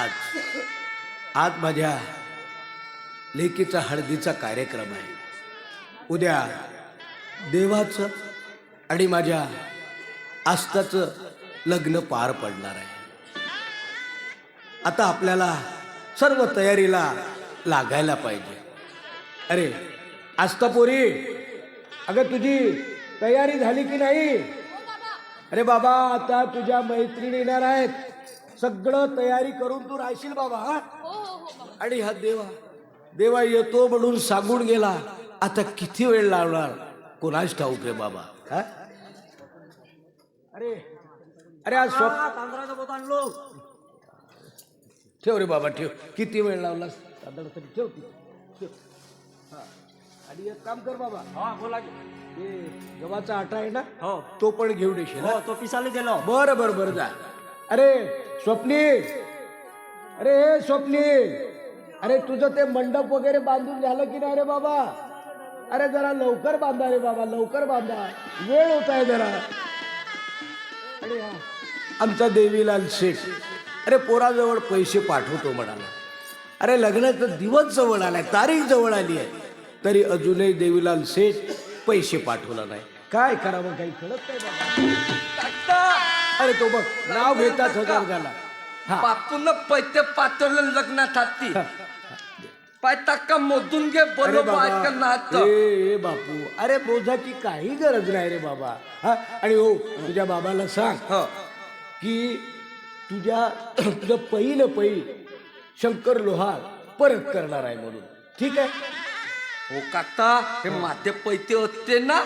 आज आज माझ्या लेकीचा हळदीचा कार्यक्रम आहे. उद्या देवाचं आणि माझ्या आस्थाचं लग्न पार पडणार आहे. आता आपल्याला सर्व तयारीला लागायला पाहिजे. अरे आस्ता पोरी अगं तुझी तयारी झाली की नाही? अरे बाबा आता तुझ्या मैत्रिणी येणार आहेत. सगळं तयारी करून तू राहशील बाबा हा? आणि हा देवा देवा येतो म्हणून सांगून गेला आता किती वेळ लावणार? कोणाच ठाऊक रे बाबा हा? अरे अरे आज तांदळाचं पोत आणलो. ठेव रे बाबा ठेव. किती वेळ लावलास? तरी ठेव. ठेव. हा. आणि एक काम कर बाबा. हा बोला गव्हाचा आटा आहे ना हो. तो पण घेऊन येशील हा? हो तो पिसाला दिलो बरं बरं बरं जा. अरे स्वप्नी. अरे हे स्वप्नी. अरे तुझं ते मंडप वगैरे बांधून झालं की नाही रे बाबा? अरे जरा लवकर बांधा रे बाबा लवकर बांधा. वेळ होत आहे जरा. अरे आमचा देवीलाल शेख अरे पोराजवळ पैसे पाठवतो म्हणाला. अरे लग्नाचा दिवस जवळ आलाय तारीख जवळ आली आहे. तरी अजूनही देवीलाल शेठ पैसे पाठवला नाही. काय करावं काही कळत नाही बाबा. अरे तो बघ नाव घेताच हजार झाला हा. बापून पैसे पाठवलं लग्नात हाती. पाय टाका मोजून घे अरे बाबा. ए बापू. अरे बोझाची काही गरज नाही रे बाबा. हा? आणि हो तुझ्या बाबाला सांग हो. की तुझ्या तुझं पहिलं पै शंकर लोहार परत करणार आहे म्हणून. ठीक आहे? हो काका हे माझे पैसे होते ना.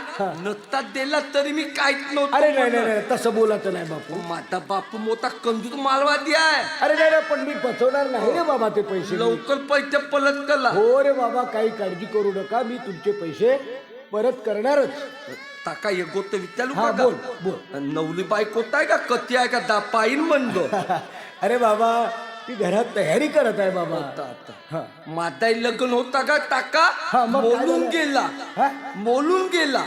नसता दिला तरी मी काहीच नव्हतं अरे नाही नाही. नाही तसं बोलायचं नाही बापू. माझा बापू मोठा कंजूस मालवादी आहे. अरे नाही नाही, पण मी फसवणार नाही रे बाबा ते पैसे मी. लवकर पैसे पलट कला हो रे बाबा काही काळजी करू नका मी तुमचे पैसे परत करणारच. टाका एक गोष्ट विचारू हा का बोल बोल. नवली होत आहे का? कती आहे का? दा पायीन म्हणलो. अरे बाबा ती घरात तयारी करत आहे बाबा. हा. माझाही लग्न होता का टाका हा, मग काय मोलून झालं? गेला. हा? मोलून गेला.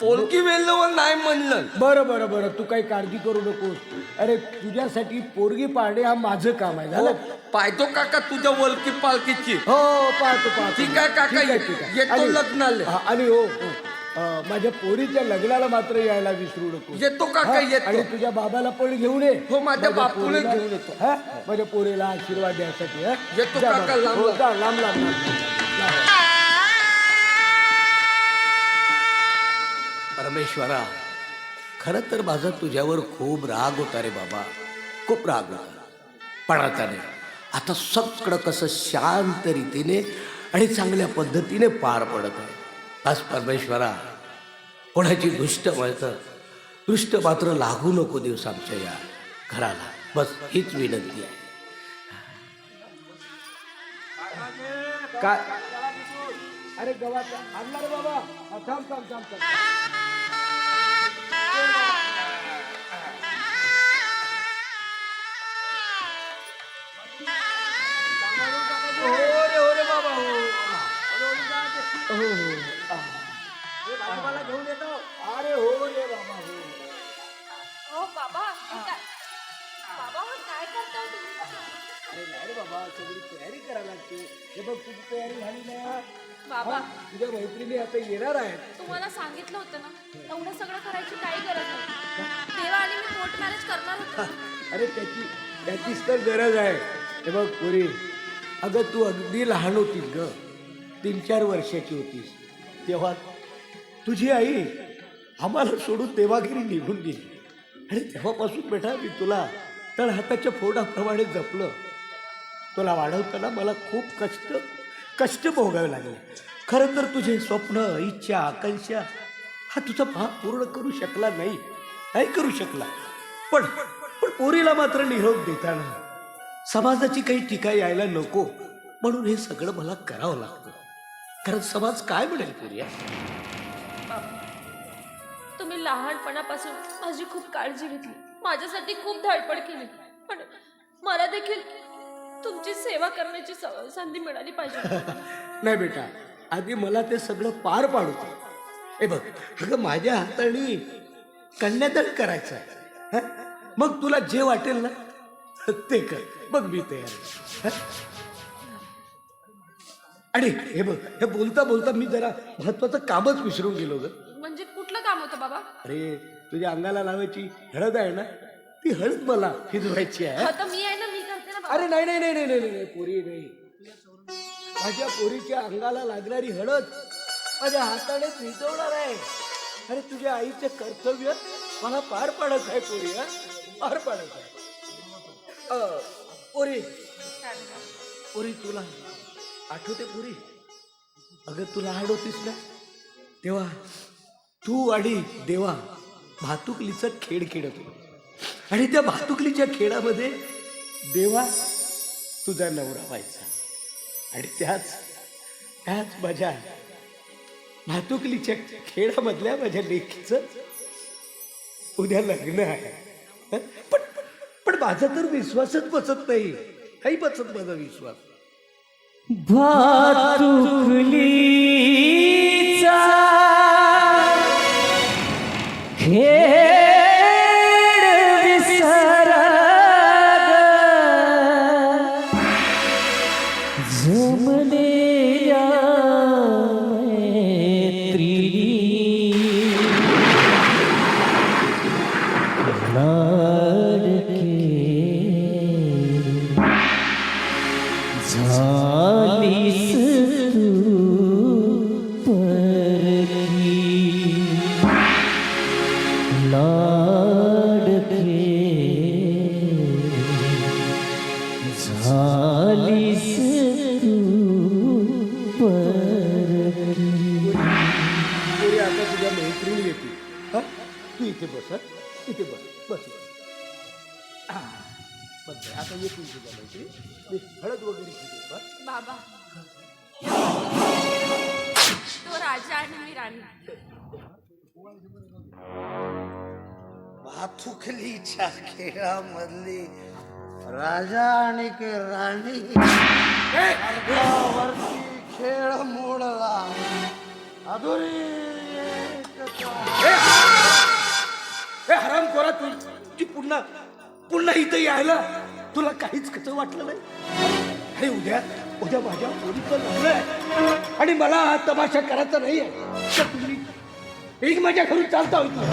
पोलकी वेळेवर नाही म्हणलं. बरं बरं बरं. तू काही काळजी करू नकोस. अरे तुझ्यासाठी पोरगी पाळणे हा माझं काम आहे. झालं? पाहतो काका तुझ्या वलकी पालकीची हो पाहतो पाहतो. ठीक आहे, काका, ठीक आहे, ठीक आहे. येतो आणि- लग्नाला. हा, आणि हो हो, माझ्या पोरीच्या लग्नाला मात्र यायला विसरू नको येतो काका हा, येतो आणि तुझ्या बाबाला पण घेऊन ये हो, माझ्या बापूला पोरीला- घेऊन येतो. हा? माझ्या पोरीला आशीर्वाद द्यासाठी हा? येतो जा काका, बाबा. लांब हो, लांब. जा, लांब लांब लांब लांब. परमेश्वरा खरं तर माझा तुझ्यावर खूप राग होता रे बाबा खूप राग होता पण आता नाही आता सगळं कसं शांत रीतीने आणि चांगल्या पद्धतीने पार पडत आहे आज परमेश्वरा कोणाची दुष्ट म्हणतं दुष्ट मात्र लागू नको दिवस आमच्या या घराला. बस हीच विनंती आहे. काय? अरे गव्हाचा बाबा. थांब थांब थांब हो रे हो रे बाबा हो हो. हो. हो, हो आ. बाबाला घेऊन येतो अरे हो रे बाबा हो. ओ बाबा हे काय? बाबा हे काय करताय तुम्ही? अरे नाही रे बाबा सगळी तयारी करायला लागते. हे बघ तुझी तयारी झाली ना? बाबा. हा, तुझ्या मैत्रिणी आता येणार आहेत. तुम्हाला सांगितलं होतं ना एवढं सगळं करायची काही गरज नाही. तेव्हा आणि मी कोर्ट मॅरेज करणार होतो. अरे त्याची त्याचीच तर गरज आहे. हे बघ पुरी अगं तू अगदी लहान होतीस ग. तीन चार वर्षाची होतीस. तेव्हा तुझी आई आम्हाला सोडून देवागिरी निघून गेली. आणि तेव्हापासून बेटा मी तुला तर हाताच्या फोडाप्रमाणे जपलं. तुला वाढवताना मला खूप कष्ट कष्ट भोगावे लागले. खरं तर तुझे स्वप्न इच्छा आकांक्षा हा तुझा भाग पूर्ण करू शकला नाही. नाही करू शकला. पण पण पोरीला मात्र निरोप देताना समाजाची काही टीका यायला नको म्हणून हे सगळं मला करावं लागतं. कारण समाज काय म्हणेल पोरिया लहानपणापासून माझी खूप काळजी घेतली माझ्यासाठी खूप धडपड केली पण मला देखील तुमची सेवा करण्याची स- संधी मिळाली पाहिजे नाही बेटा आधी मला ते सगळं पार पाडू दे. हे बघ अगं माझ्या हाताने कन्यादान करायचं आहे हं? मग तुला जे वाटेल ना ते कर बघ मी तयार आहे. हं? आणि हे बघ हे बोलता बोलता मी जरा महत्वाचं कामच विसरून गेलो ग म्हणजे काम होतं बाबा? अरे तुझ्या अंगाला लावायची हळद आहे ना? ती हळद मला फिरवायची आहे. आता मी आहे ना मी करते ना बाबा. अरे नाही नाही नाही नाही नाही नाही पोरी नाही. माझ्या पोरीच्या अंगाला लागणारी हळद माझ्या हाताने भिजवणार आहे. अरे तुझ्या आईचे कर्तव्य मला पार पाडत आहे पोरी हा? पार पाडत आहे. अ, पोरी पोरी तुला आठवते पोरी? अगं तुला लहान होतीस ना? तेव्हा तू आणि देवा भातुकलीचा खेळ खेळत. होतो आणि त्या भातुकलीच्या खेळामध्ये देवा तुझा नवरा व्हायचा. आणि त्याच त्याच माझ्या भातुकलीच्या खेळामधल्या माझ्या लेखीचं उद्या लग्न आहे. पण पण माझा तर विश्वासच बसत नाही. काही बसत माझा विश्वास. भातुकली. झालीस तू परकी पोरी आता तुझ्या मैत्रीण येते हा तू इथे बस हं? इथे बस बस इथे. हा, बस बस. आता येतील तुझ्या मैत्रीण मी हळद वगैरे घेतो बस बाबा तो राजा आणि मी राणी खेळामधली राजा आणि के राणी वरती खेळ मोडला. अधुरी हराम कोरा तू ती पुन्हा पुन्हा इथं यायला तुला काहीच कसं वाटलं नाही? अरे उद्या उद्या माझ्या पोरीचं लग्न आहे. आणि मला हा तमाशा करायचा नाही आहे तुम्ही एक माझ्या घरून चालता होती. हो,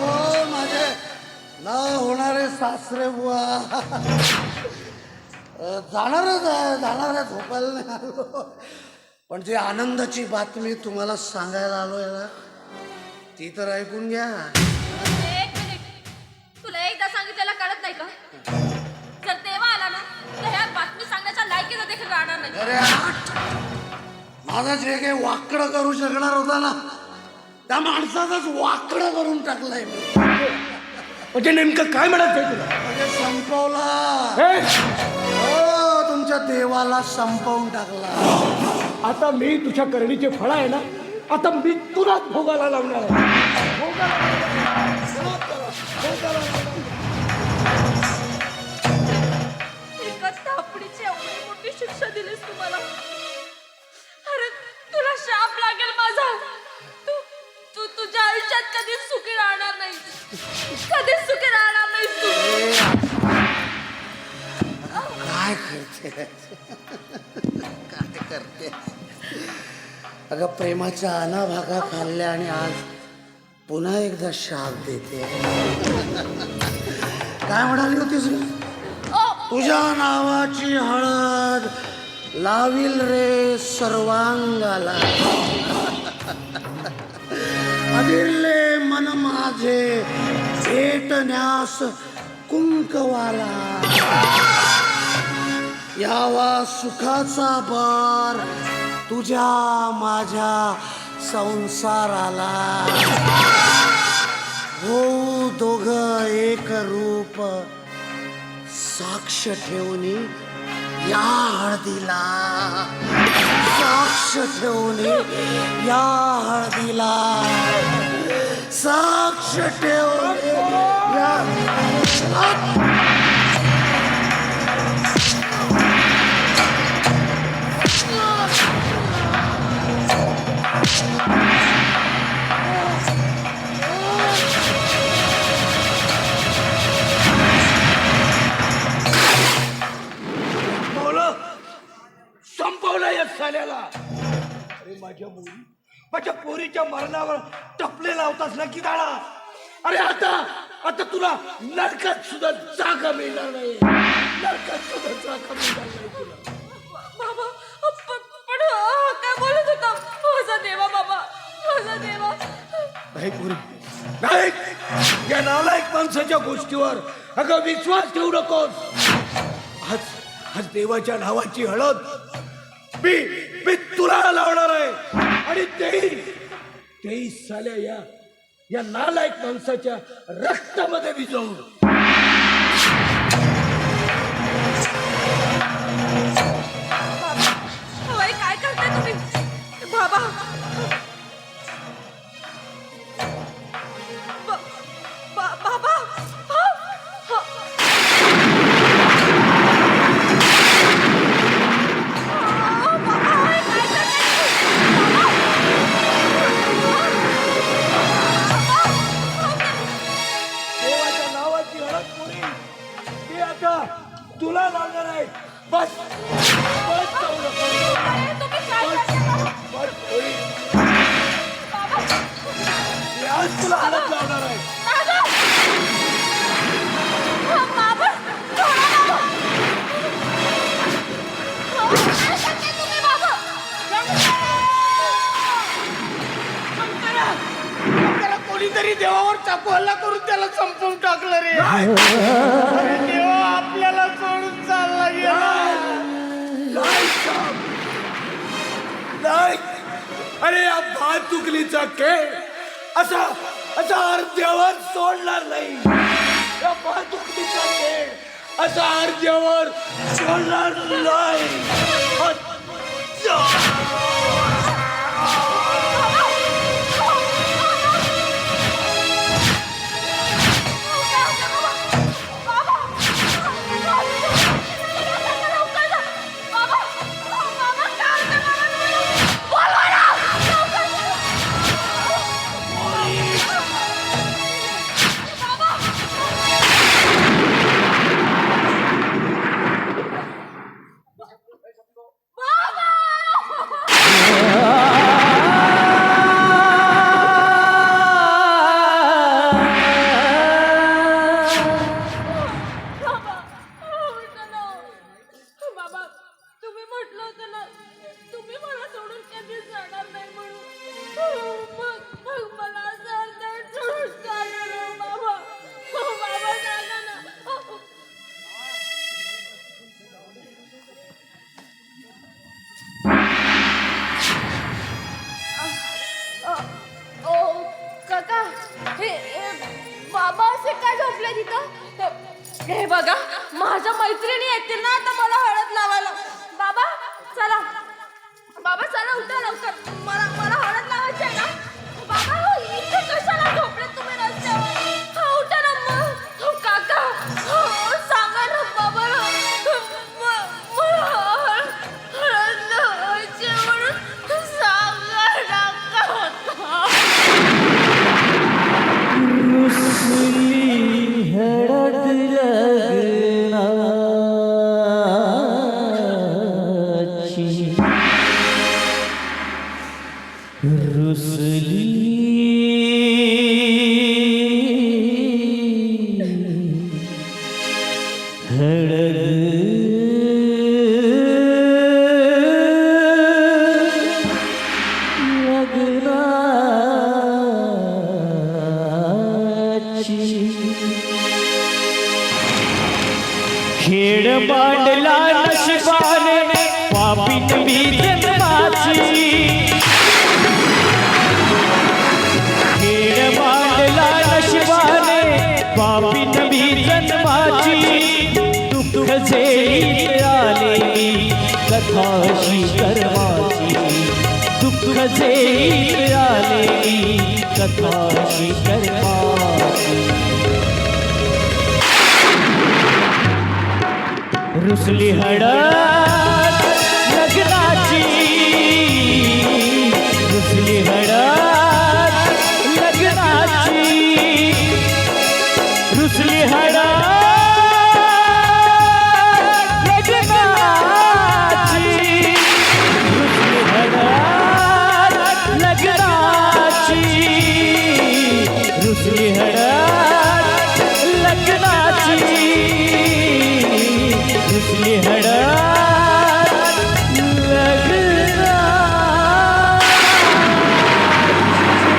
हो, माझे न होणारे सासरे बुवा. जाणारच आहे जाणार आहे झोपायला नाही आलो. पण जी आनंदाची बातमी तुम्हाला सांगायला आलोय ना ती तर ऐकून घ्या. एक मिनिट. तुला एकदा सांगितलेलं कळत नाही का? जर तेव्हा आला ना तर ह्या बातमी सांगण्याच्या लायकीचं देखील राहणार नाही. अरे आठ. माझा जे काही वाकडं करू शकणार होता ना त्या माणसाचाच वाकडं करून टाकलंय मी. म्हणजे नेमकं काय म्हणत आहे तुला? म्हणजे संपवला. ए, हो तुमच्या देवाला संपवून टाकला. आता मी तुझ्या करणीचे फळ आहे ना आता मी तुला भोगाला लावणार आहे. एका थापडीची एवढी मोठी शिक्षा दिलीस तुम्हाला अरे तुला शाप लागेल माझा. तू तू तुझ्या आयुष्यात कधीच सुखी काय करते. अगं प्रेमाच्या अनाभागा खाल्ल्या आणि आज पुन्हा एकदा शाप देते. काय म्हणाली होतीस? तुझ्या नावाची हळद लावील रे सर्वांगाला. अदिरले मन माझे भेटण्यास कुंकवाला. यावा सुखाचा बार तुझ्या माझ्या संसाराला. हो दोघ एक रूप साक्ष ठेवणी या हळदीला. साक्ष ठेवणी या हळदीला. साक्ष ठेवणी या साल्याला अरे माझ्या मुली माझ्या पोरीच्या मरणावर टपले लावतास ना की दाडा अरे आता आता तुला नरकात सुद्धा जागा मिळणार नाही. नरकात सुद्धा जागा मिळणार नाही तुला. बाबा पण हा काय बोलत होता? माझा देवा बाबा. माझा देवा. नाही पुरी. नाही. या नालायक माणसाच्या गोष्टीवर अगं विश्वास ठेवू नकोस. आज आज देवाच्या नावाची हळद मी मी तुला लावणार आहे. आणि तेही तेही साल्या या या नालायक माणसाच्या रक्तामध्ये विजवून. कोणीतरी देवावर चाकू हल्ला करून त्याला संपवून टाकलं रे. अरे देवा आपल्याला सोडून चालला गेला अरे या भातुकलीचा खेळ. असा असा अर्ध्यावर सोडणार नाही. या भातुकलीचा खेळ असा अर्ध्यावर सोडणार नाही. दुःख आले आलेली कथाशी रुसली हडा